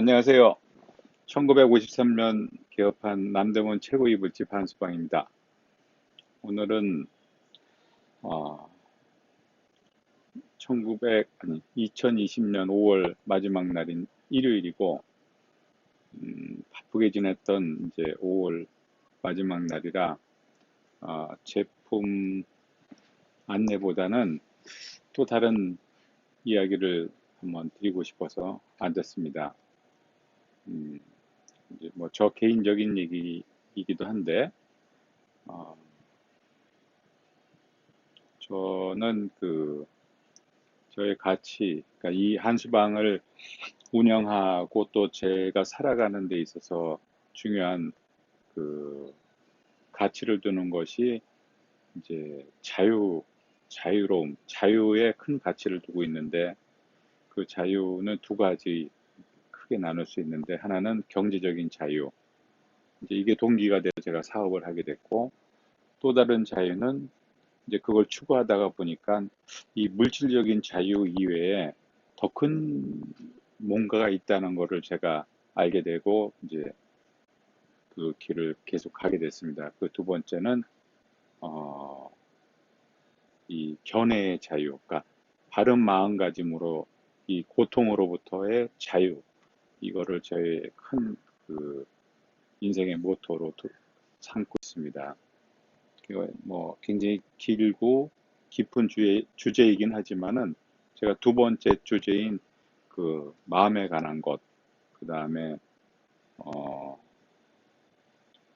안녕하세요. 1953년 개업한 남대문 최고 이불집 한수방입니다. 오늘은 어, 1900 아니 2020년 5월 마지막 날인 일요일이고 음, 바쁘게 지냈던 이제 5월 마지막 날이라 어, 제품 안내보다는 또 다른 이야기를 한번 드리고 싶어서 앉았습니다. 음, 이제 뭐 저 개인적인 얘기이기도 한데, 어, 저는 그 저의 가치, 그러니까 이 한수방을 운영하고 또 제가 살아가는 데 있어서 중요한 그 가치를 두는 것이 이제 자유, 자유로움, 자유에 큰 가치를 두고 있는데 그 자유는 두 가지 크게 나눌 수 있는데 하나는 경제적인 자유. 이제 이게 동기가 돼서 제가 사업을 하게 됐고 또 다른 자유는 이제 그걸 추구하다가 보니까 이 물질적인 자유 이외에 더 큰 뭔가가 있다는 것을 제가 알게 되고 이제 그 길을 계속 가게 됐습니다. 그 두 번째는 어, 이 견해의 자유, 그러니까 바른 마음가짐으로 이 고통으로부터의 자유, 이거를 저의 큰 그 인생의 모토로 삼고 있습니다. 뭐 굉장히 길고 깊은 주제, 주제이긴 하지만은 제가 두 번째 주제인 그 마음에 관한 것, 그 다음에 어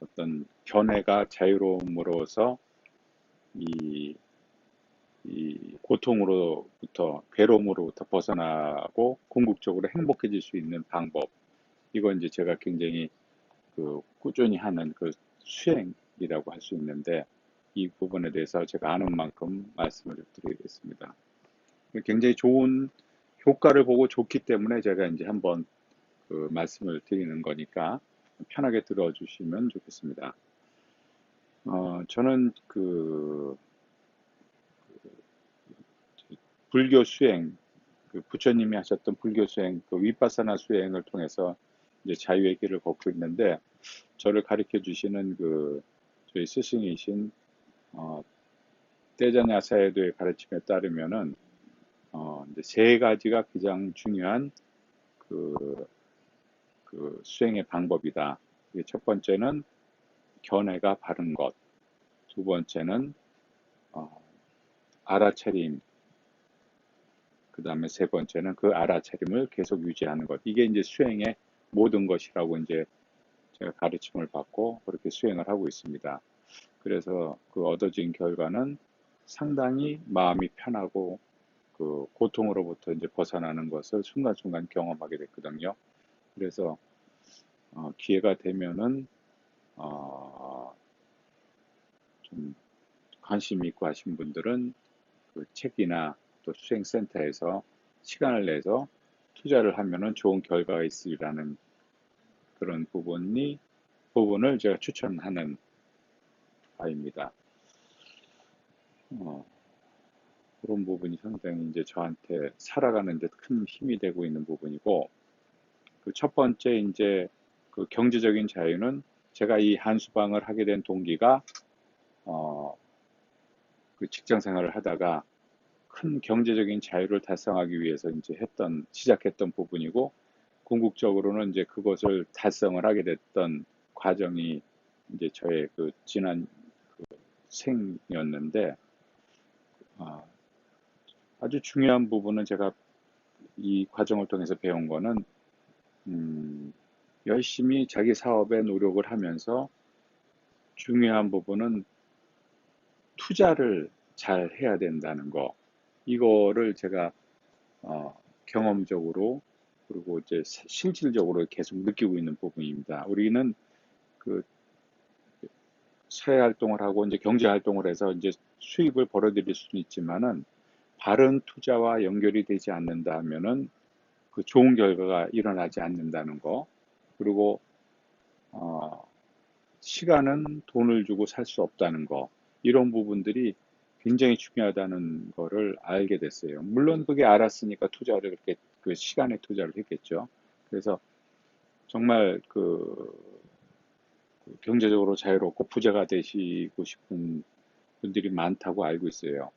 어떤 견해가 자유로움으로써 이, 이 고통으로부터 괴로움으로부터 벗어나고 궁극적으로 행복해질 수 있는 방법 이건 이제 제가 굉장히 그 꾸준히 하는 그 수행이라고 할 수 있는데 이 부분에 대해서 제가 아는 만큼 말씀을 드리겠습니다. 굉장히 좋은 효과를 보고 좋기 때문에 제가 이제 한번 그 말씀을 드리는 거니까 편하게 들어주시면 좋겠습니다. 어, 저는 그, 그 불교 수행, 그 부처님이 하셨던 불교 수행, 그 위파사나 수행을 통해서 이제 자유의 길을 걷고 있는데 저를 가르쳐 주시는 그 저희 스승이신 어, 떼자냐사에도의 가르침에 따르면은 어, 이제 세 가지가 가장 중요한 그, 그 수행의 방법이다. 첫 번째는 견해가 바른 것, 두 번째는 어, 알아차림, 그 다음에 세 번째는 그 알아차림을 계속 유지하는 것. 이게 이제 수행의 모든 것이라고 이제 제가 가르침을 받고 그렇게 수행을 하고 있습니다. 그래서 그 얻어진 결과는 상당히 마음이 편하고 그 고통으로부터 이제 벗어나는 것을 순간순간 경험하게 됐거든요. 그래서 어, 기회가 되면은 어, 좀 관심 있고 하신 분들은 그 책이나 또 수행센터에서 시간을 내서 투자를 하면은 좋은 결과가 있으리라는 그런 부분이 부분을 제가 추천하는 바입니다. 어, 그런 부분이 상당히 이제 저한테 살아가는 데 큰 힘이 되고 있는 부분이고 그 첫 번째 이제 그 경제적인 자유는 제가 이 한수방을 하게 된 동기가 어, 그 직장 생활을 하다가 큰 경제적인 자유를 달성하기 위해서 이제 했던 시작했던 부분이고 궁극적으로는 이제 그것을 달성을 하게 됐던 과정이 이제 저의 그 지난 그 생이었는데 어, 아주 중요한 부분은 제가 이 과정을 통해서 배운 거는 음, 열심히 자기 사업에 노력을 하면서 중요한 부분은 투자를 잘 해야 된다는 거. 이거를 제가 어, 경험적으로 그리고 이제 실질적으로 계속 느끼고 있는 부분입니다. 우리는 그 사회 활동을 하고 이제 경제 활동을 해서 이제 수입을 벌어들일 수는 있지만은 바른 투자와 연결이 되지 않는다 하면은 그 좋은 결과가 일어나지 않는다는 거. 그리고 어, 시간은 돈을 주고 살 수 없다는 거 이런 부분들이 굉장히 중요하다는 거를 알게 됐어요. 물론 그게 알았으니까 투자를 그렇게 그 시간에 투자를 했겠죠. 그래서 정말 그, 그 경제적으로 자유롭고 부자가 되시고 싶은 분들이 많다고 알고 있어요.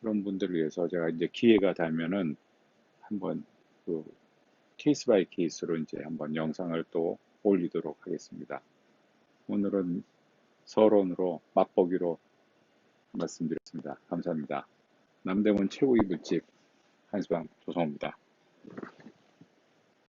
그런 분들을 위해서 제가 이제 기회가 되면은 한번 그 케이스 바이 케이스로 이제 한번 영상을 또 올리도록 하겠습니다. 오늘은 서론으로 맛보기로 말씀드렸습니다. 감사합니다. 남대문 최고 이불집 한수방 조성호입니다.